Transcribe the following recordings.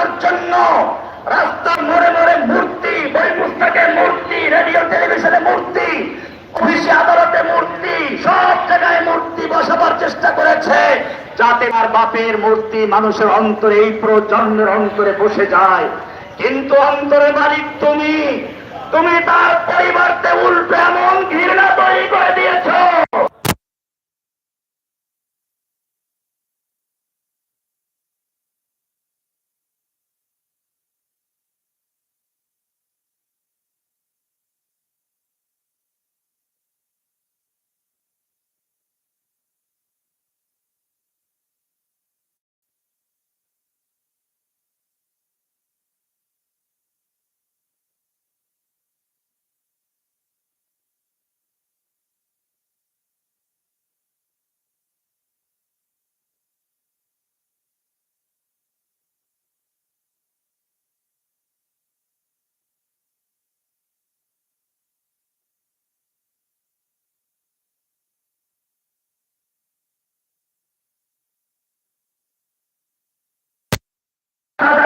বাঁচানোর জন্য রাস্তার মোড়ে মোড়ে মূর্তি, বই পুস্তকে মূর্তি, রেডিও, টেলিভিশনে মূর্তি, অফিসে আদালতে মূর্তি, সব জায়গায় মূর্তি বসাবার চেষ্টা করেছে। যাতে তার বাপের মূর্তি মানুষের অন্তরে, এই প্রজন্মের অন্তরে বসে যায়। কিন্তু অন্তরে মালিক তুমি তুমি তার পরিবর্তে উল্টো এমন ঘৃণা তৈরি করে দিয়েছ।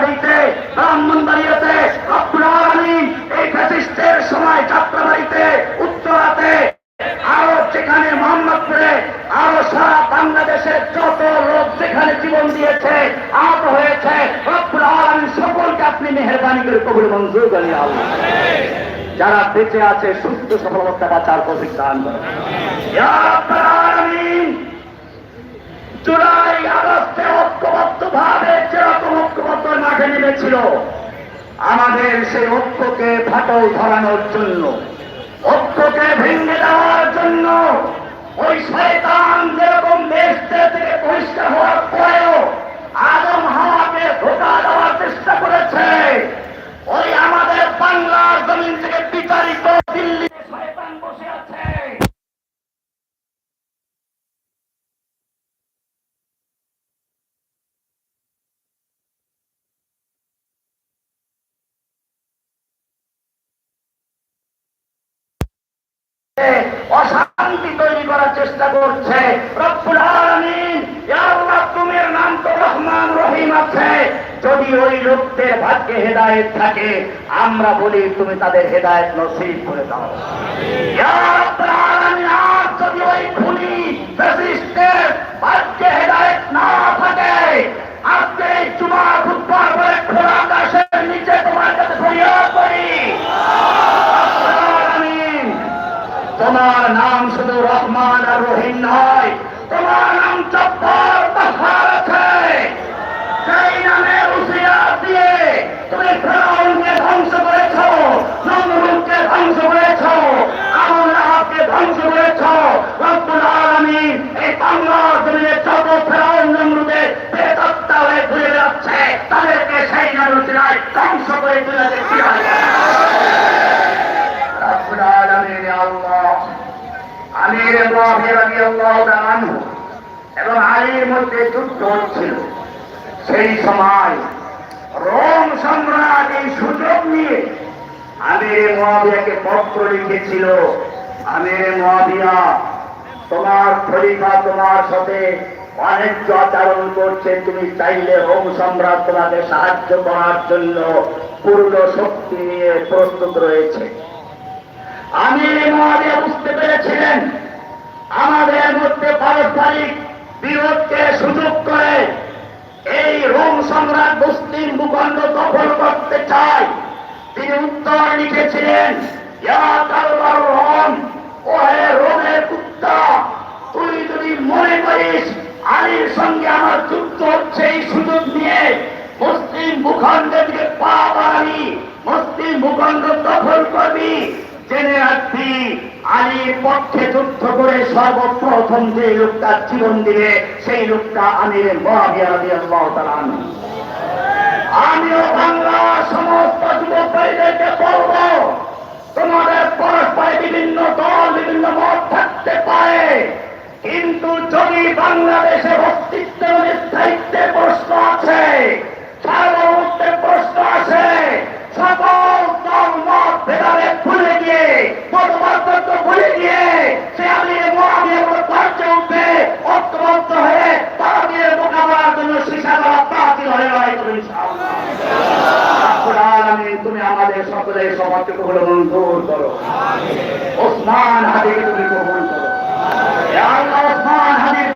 রাজধানীতে ব্রাহ্মণবাড়িয়াতে আপনার আমি এই ফ্যাসিস্টের সময় যাত্রাবাড়িতে, উত্তরাতে, আরও যেখানে মোহাম্মদপুরে, আরও সারা বাংলাদেশের যত লোক যেখানে জীবন দিয়েছে, আহত হয়েছে সকলকে আপনি মেহরবানি করে কবুল মঞ্জুর করি যারা বেঁচে আছে, সুস্থ সফলতা বাঁচার তৌফিক দান করেন। ইয়া রাব্বাল আলামিন জুলাই আগস্টে ঐক্যবদ্ধ ভাবে যেরকম ঐক্যবদ্ধ মাঠে নেমেছিল। আমাদের সেই ঐক্যকে ফাটল ধরানোর জন্য। ঐক্যকে ভেঙে দেওয়ার জন্য ওই শয়তান যেরকম দেশ থেকে পরিষ্কার হওয়ার পরেও আদম হাওয়াকে ধোকা দেওয়ার চেষ্টা করেছে ওই আমাদের বাংলার জমিন থেকে বিচারিত দিল্লি শয়তান বসে আছে অশান্তি তৈরি করার চেষ্টা করছে। রব্বুল আলামিন ইয়া আল্লাহ তোমার নাম তো রহমান রহিম আছে। যদি ওই লোকদের ভাগ্যে হেদায়েত থাকে আমরা বলি তুমি তাদের হেদায়েত নসিব করে দাও। ইয়া রাব্বুল আলামিন আর যদি ওই খুনি ফ্যাসিস্টের ভাগ্যে হেদায়েত না থাকে আজকে এই জুমা খুতবার পরে খোলা আকাশের নিচে তোমার কাছে ফরিয়াদ করি রব্বুল আলামিন তোমার নাম শুধু রহমান আর রহিম নয় তোমার নাম জব্বার পাহাড় আছে সেই নামে উসিয়া দিয়ে তুমি ফেরাউনকে ধ্বংস করেছ নমরুদকে ধ্বংস করেছ আমল রাহাবকে ধ্বংস করেছ রব্বুল আলামিন এই বাংলা জমিনে যত ফেরাউন নমরুদের বেতত্তা হয়ে ঘুরে বেড়াচ্ছে করে তুলে দেখতে আমির এবং আলীর মধ্যে যুদ্ধ হচ্ছিল সেই সময় রোম সম্রাট এই সুযোগ নিয়ে আমির মুআবিয়াকে পত্র লিখেছিল। আমির মুআবিয়া তোমার খলিফা তোমার সাথে অনেক আচরণ করছে, তুমি চাইলে রোম সম্রাট তোমাকে সাহায্য করার জন্য পূর্ণ শক্তি নিয়ে প্রস্তুত রয়েছে। আমি বুঝতে পেরেছিলেন, আমাদের মধ্যে পারস্পরিক বিরোধকে সুযোগ করে এই রোম সম্রাট মুসলিম ভূখণ্ড দখল করতে চায়। তিনি উত্তর লিখেছিলেন রোমের কুত্তা তুই যদি মনে করিস আলীর সঙ্গে আমার যুদ্ধ হচ্ছে এই সুযোগ নিয়ে, মুসলিম ভূখণ্ডের দিকে পা বাড়াবি মুসলিম ভূখণ্ড দখল করবি জেনে রাখবি, আলীর পক্ষে যুদ্ধ করে সর্বপ্রথম যে লোকটা জীবন দিবে, সেই লোকটা আমির। আমিও বাংলা সমস্ত যুবক ভাইদেরকে বলব, তোমাদের পরস্পরে বিভিন্ন দল, বিভিন্ন মত বাংলাদেশের অস্তিত্ব এবং স্থায়িত্বের প্রশ্ন আছে। সার্বভৌমত্বের প্রশ্ন আছে। সকল দল মত ভেদাভেদ ভুলে গিয়ে মতপার্থক্য ভুলে গিয়ে সে আমি মহাবীর উঠবে ঐক্যবদ্ধ হয়ে তাদের মোকাবেলার জন্য শিশা দেওয়া বাতিল হয়ে লড়াই। সমাজকে মঞ্জুর করো। ওসমান তুমি কবুল করো। আল্লাহ ওসমান হাদির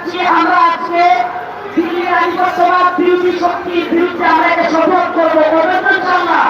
চাচ্ছি আমরা আজকে দিল্লির আধিপত্যবাদ বিরোধী শক্তির বিরুদ্ধে আমরা একটা সফল করব। করবেন তো ইনশাআল্লাহ?